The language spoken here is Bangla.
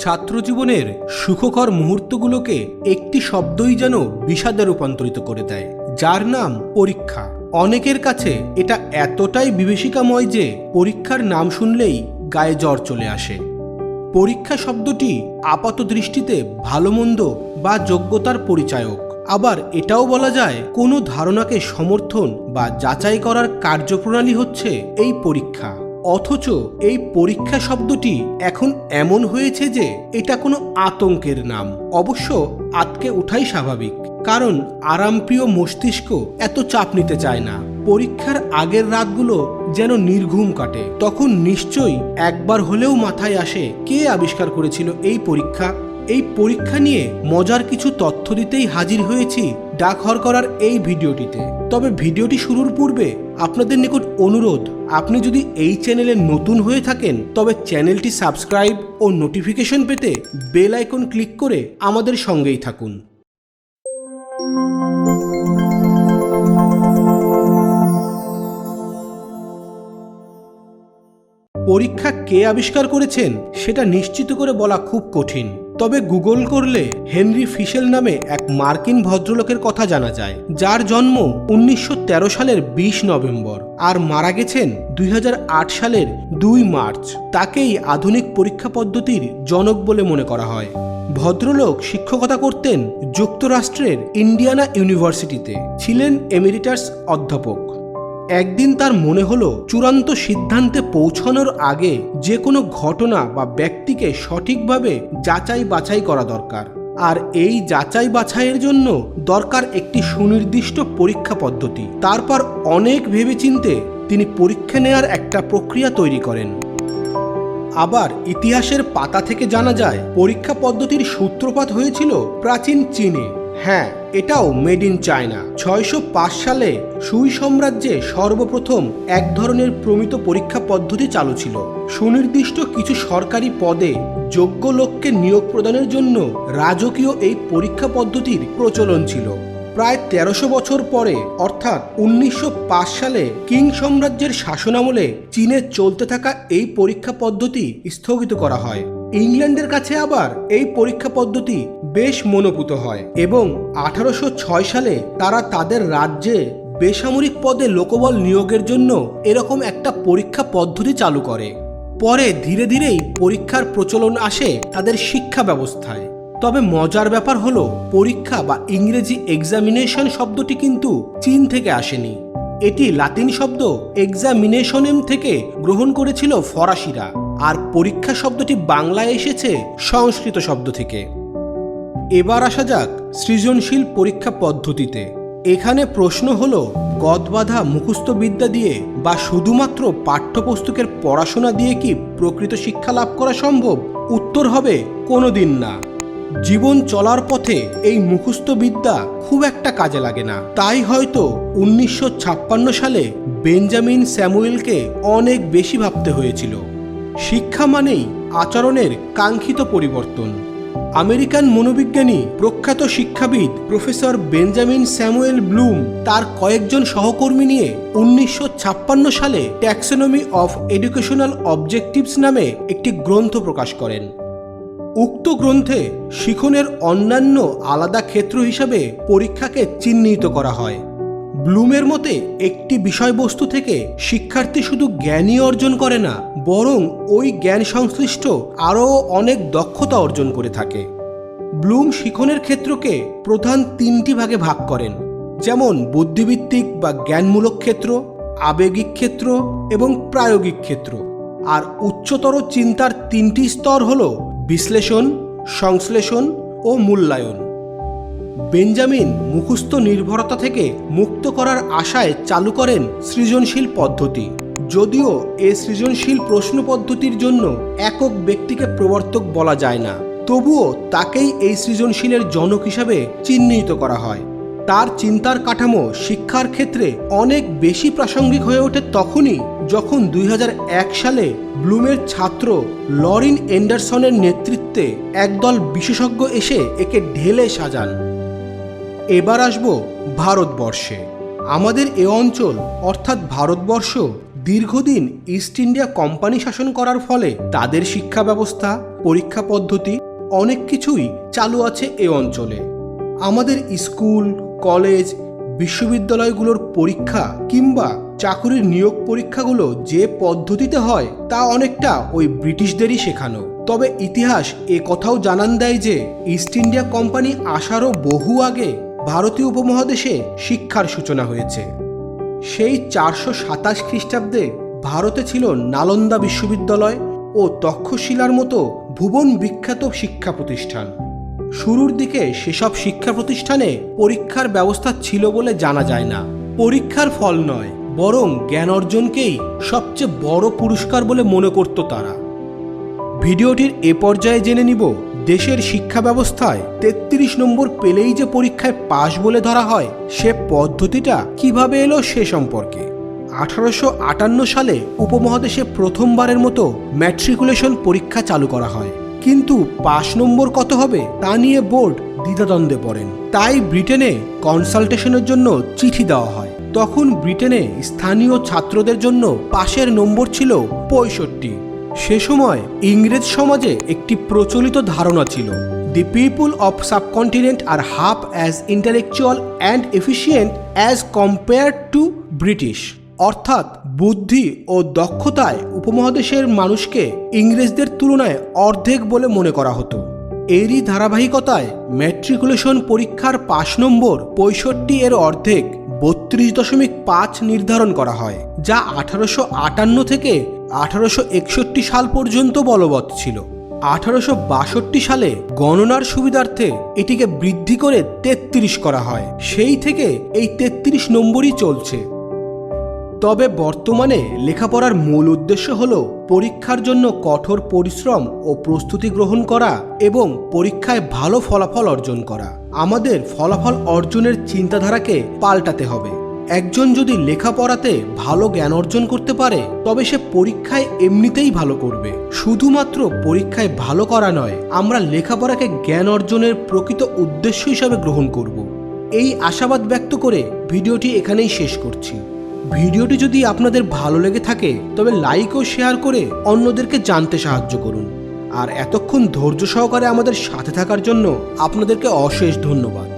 ছাত্রজীবনের সুখকর মুহূর্তগুলোকে একটি শব্দই যেন বিষাদে রূপান্তরিত করে দেয়, যার নাম পরীক্ষা। অনেকের কাছে এটা এতটাই বিভীষিকাময় যে পরীক্ষার নাম শুনলেই গায়ে জ্বর চলে আসে। পরীক্ষা শব্দটি আপাত দৃষ্টিতে ভালো মন্দ বা যোগ্যতার পরিচায়ক। আবার এটাও বলা যায়, কোনো ধারণাকে সমর্থন বা যাচাই করার কার্যপ্রণালী হচ্ছে এই পরীক্ষা। অথচ এই পরীক্ষা শব্দটি এখন এমন হয়েছে যে এটা কোনো আতঙ্কের নাম। অবশ্য আতকে ওঠাই স্বাভাবিক, কারণ আরামপ্রিয় মস্তিষ্ক এত চাপ নিতে চায় না। পরীক্ষার আগের রাতগুলো যেন নির্ঘুম কাটে। তখন নিশ্চয়ই একবার হলেও মাথায় আসে কে আবিষ্কার করেছিল এই পরীক্ষা। এই পরীক্ষা নিয়ে মজার কিছু তথ্য দিতেই হাজির হয়েছি ডাকঘর করার এই ভিডিওটিতে। তবে ভিডিওটি শুরুর পূর্বে আপনাদের নিকট অনুরোধ, আপনি যদি এই চ্যানেলে নতুন হয়ে থাকেন, তবে চ্যানেলটি সাবস্ক্রাইব ও নোটিফিকেশন পেতে বেল আইকন ক্লিক করে আমাদের সঙ্গেই থাকুন। পরীক্ষা কে আবিষ্কার করেছেন সেটা নিশ্চিত করে বলা খুব কঠিন। তবে গুগল করলে হেনরি ফিশেল নামে এক মার্কিন ভদ্রলোকের কথা জানা যায়, যার জন্ম উনিশশো তেরো সালের বিশ নভেম্বর আর মারা গেছেন দুই হাজার আট সালের দুই মার্চ। তাকেই আধুনিক পরীক্ষা পদ্ধতির জনক বলে মনে করা হয়। ভদ্রলোক শিক্ষকতা করতেন যুক্তরাষ্ট্রের ইন্ডিয়ানা ইউনিভার্সিটিতে, ছিলেন এমিরিটাস অধ্যাপক। একদিন তার মনে হলো চূড়ান্ত সিদ্ধান্তে পৌঁছানোর আগে যে কোনো ঘটনা বা ব্যক্তিকে সঠিকভাবে যাচাই বাছাই করা দরকার। আর এই যাচাই বাছাইয়ের জন্য দরকার একটি সুনির্দিষ্ট পরীক্ষা পদ্ধতি। তারপর অনেক ভেবেচিন্তে তিনি পরীক্ষা নেয়ার একটা প্রক্রিয়া তৈরি করেন। আবার ইতিহাসের পাতা থেকে জানা যায়, পরীক্ষা পদ্ধতির সূত্রপাত হয়েছিল প্রাচীন চীনে। হ্যাঁ এটাও মেড ইন চায়না। ছয়শো পাঁচ সালে সুই সাম্রাজ্যে সর্বপ্রথম এক ধরনের প্রমিত পরীক্ষা পদ্ধতি চালু ছিল। সুনির্দিষ্ট কিছু সরকারি পদে যোগ্য লোককে নিয়োগ প্রদানের জন্য রাজকীয় এই পরীক্ষা পদ্ধতির প্রচলন ছিল। প্রায় তেরোশো বছর পরে, অর্থাৎ উনিশশো পাঁচ সালে কিং সাম্রাজ্যের শাসনামলে চীনে চলতে থাকা এই পরীক্ষা পদ্ধতি স্থগিত করা হয়। ইংল্যান্ডের কাছে আবার এই পরীক্ষা পদ্ধতি বেশ মনোপুত হয় এবং আঠারোশো ছয় সালে তারা তাদের রাজ্যে বেসামরিক পদে লোকবল নিয়োগের জন্য এরকম একটা পরীক্ষা পদ্ধতি চালু করে। পরে ধীরে ধীরেই পরীক্ষার প্রচলন আসে তাদের শিক্ষা ব্যবস্থায়। তবে মজার ব্যাপার হলো, পরীক্ষা বা ইংরেজি এক্সামিনেশন শব্দটি কিন্তু চীন থেকে আসেনি। এটি লাতিন শব্দ এক্সামিনেশনেম থেকে গ্রহণ করেছিল ফরাসিরা। আর পরীক্ষা শব্দটি বাংলায় এসেছে সংস্কৃত শব্দ থেকে। এবার আসা যাক সৃজনশীল পরীক্ষা পদ্ধতিতে। এখানে প্রশ্ন হল, গদবাধা মুখস্থ বিদ্যা দিয়ে বা শুধুমাত্র পাঠ্যপুস্তকের পড়াশোনা দিয়ে কি প্রকৃত শিক্ষা লাভ করা সম্ভব? উত্তর হবে, কোনোদিন না। জীবন চলার পথে এই মুখস্থবিদ্যা খুব একটা কাজে লাগে না। তাই হয়তো উনিশশো ছাপ্পান্ন সালে বেঞ্জামিন স্যামুয়েলকে অনেক বেশি ভাবতে হয়েছিল। শিক্ষা মানেই আচরণের কাঙ্ক্ষিত পরিবর্তন। আমেরিকান মনোবিজ্ঞানী প্রখ্যাত শিক্ষাবিদ প্রফেসর বেঞ্জামিন স্যামুয়েল ব্লুম তার কয়েকজন সহকর্মী নিয়ে উনিশশো ছাপ্পান্ন সালে ট্যাক্সোনমি অফ এডুকেশনাল অবজেক্টিভস নামে একটি গ্রন্থ প্রকাশ করেন। উক্ত গ্রন্থে শিখনের অন্যান্য আলাদা ক্ষেত্র হিসাবে পরীক্ষাকে চিহ্নিত করা হয়। ব্লুমের মতে, একটি বিষয়বস্তু থেকে শিক্ষার্থী শুধু জ্ঞানই অর্জন করে না, বরং ওই জ্ঞান সংশ্লিষ্ট আরও অনেক দক্ষতা অর্জন করে থাকে। ব্লুম শিখনের ক্ষেত্রকে প্রধান তিনটি ভাগে ভাগ করেন, যেমন বুদ্ধিভিত্তিক বা জ্ঞানমূলক ক্ষেত্র, আবেগিক ক্ষেত্র এবং প্রায়োগিক ক্ষেত্র। আর উচ্চতর চিন্তার তিনটি স্তর হল বিশ্লেষণ, সংশ্লেষণ ও মূল্যায়ন। বেঞ্জামিন মুখস্থ নির্ভরতা থেকে মুক্ত করার আশায় চালু করেন সৃজনশীল পদ্ধতি। যদিও এ সৃজনশীল প্রশ্ন পদ্ধতির জন্য একক ব্যক্তিকে প্রবর্তক বলা যায় না, তবুও তাকেই এই সৃজনশীলের জনক হিসাবে চিহ্নিত করা হয়। তার চিন্তার কাঠামো শিক্ষার ক্ষেত্রে অনেক বেশি প্রাসঙ্গিক হয়ে ওঠে তখনই যখন দুই হাজার এক সালে ব্লুমের ছাত্র লরিন এন্ডারসনের নেতৃত্বে একদল বিশেষজ্ঞ এসে একে ঢেলে সাজান। এবার আসব ভারতবর্ষে। আমাদের এ অঞ্চল, অর্থাৎ ভারতবর্ষ, দীর্ঘদিন ইস্ট ইন্ডিয়া কোম্পানি শাসন করার ফলে তাদের শিক্ষা ব্যবস্থা, পরীক্ষা পদ্ধতি, অনেক কিছুই চালু আছে এ অঞ্চলে। আমাদের স্কুল, কলেজ, বিশ্ববিদ্যালয়গুলোর পরীক্ষা কিংবা চাকুরির নিয়োগ পরীক্ষাগুলো যে পদ্ধতিতে হয়, তা অনেকটা ওই ব্রিটিশদেরই শেখানো। তবে ইতিহাস এ কথাও জানান দেয় যে ইস্ট ইন্ডিয়া কোম্পানি আসারও বহু আগে ভারতীয় উপমহাদেশে শিক্ষার সূচনা হয়েছে। সেই চারশো সাতাশ খ্রিস্টাব্দে ভারতে ছিল নালন্দা বিশ্ববিদ্যালয় ও তক্ষশিলার মতো ভুবন বিখ্যাত শিক্ষা প্রতিষ্ঠান। শুরুর দিকে সেসব শিক্ষা প্রতিষ্ঠানে পরীক্ষার ব্যবস্থা ছিল বলে জানা যায় না। পরীক্ষার ফল নয়, বরং জ্ঞান অর্জনকেই সবচেয়ে বড় পুরস্কার বলে মনে করত তারা। ভিডিওটির এ পর্যায়ে জেনে নিব দেশের শিক্ষা ব্যবস্থায় তেত্রিশ নম্বর পেলেই যে পরীক্ষায় পাশ বলে ধরা হয়, সে পদ্ধতিটা কীভাবে এলো সে সম্পর্কে? আঠারোশো আটান্ন সালে উপমহাদেশে প্রথমবারের মতো ম্যাট্রিকুলেশন পরীক্ষা চালু করা হয়। কিন্তু পাশ নম্বর কত হবে তা নিয়ে বোর্ড দ্বিধাদ্বন্দ্বে পড়েন। তাই ব্রিটেনে কনসালটেশনের জন্য চিঠি দেওয়া হয়। তখন ব্রিটেনে স্থানীয় ছাত্রদের জন্য পাশের নম্বর ছিল পঁয়ষট্টি। সে সময় ইংরেজ সমাজে একটি প্রচলিত ধারণা ছিল the people of subcontinent are half as intellectual and efficient as compare to British অর্থাৎ বুদ্ধি ও দক্ষতায় উপমহাদেশের মানুষকে ইংরেজদের তুলনায় অর্ধেক বলে মনে করা হতো। এরই ধারাবাহিকতায় ম্যাট্রিকুলেশন পরীক্ষার পাশ নম্বর পঁয়ষট্টি এর অর্ধেক বত্রিশ দশমিক পাঁচ নির্ধারণ করা হয়, যা আঠারোশো আটান্ন থেকে আঠারোশো একষট্টি সাল পর্যন্ত বলবৎ ছিল। আঠারোশো বাষট্টি সালে গণনার সুবিধার্থে এটিকে বৃদ্ধি করে তেত্রিশ করা হয়। সেই থেকে এই তেত্রিশ নম্বরই চলছে। তবে বর্তমানে লেখাপড়ার মূল উদ্দেশ্য হল পরীক্ষার জন্য কঠোর পরিশ্রম ও প্রস্তুতি গ্রহণ করা এবং পরীক্ষায় ভালো ফলাফল অর্জন করা। আমাদের ফলাফল অর্জনের চিন্তাধারাকে পাল্টাতে হবে। একজন যদি লেখাপড়াতে ভালো জ্ঞান অর্জন করতে পারে, তবে সে পরীক্ষায় এমনিতেই ভালো করবে। শুধুমাত্র পরীক্ষায় ভালো করা নয়, আমরা লেখাপড়াকে জ্ঞান অর্জনের প্রকৃত উদ্দেশ্য হিসাবে গ্রহণ করব। এই আশাবাদ ব্যক্ত করে ভিডিওটি এখানেই শেষ করছি। ভিডিওটি যদি আপনাদের ভালো লেগে থাকে, তবে লাইক ও শেয়ার করে অন্যদেরকে জানতে সাহায্য করুন। আর এতক্ষণ ধৈর্য সহকারে আমাদের সাথে থাকার জন্য আপনাদেরকে অশেষ ধন্যবাদ।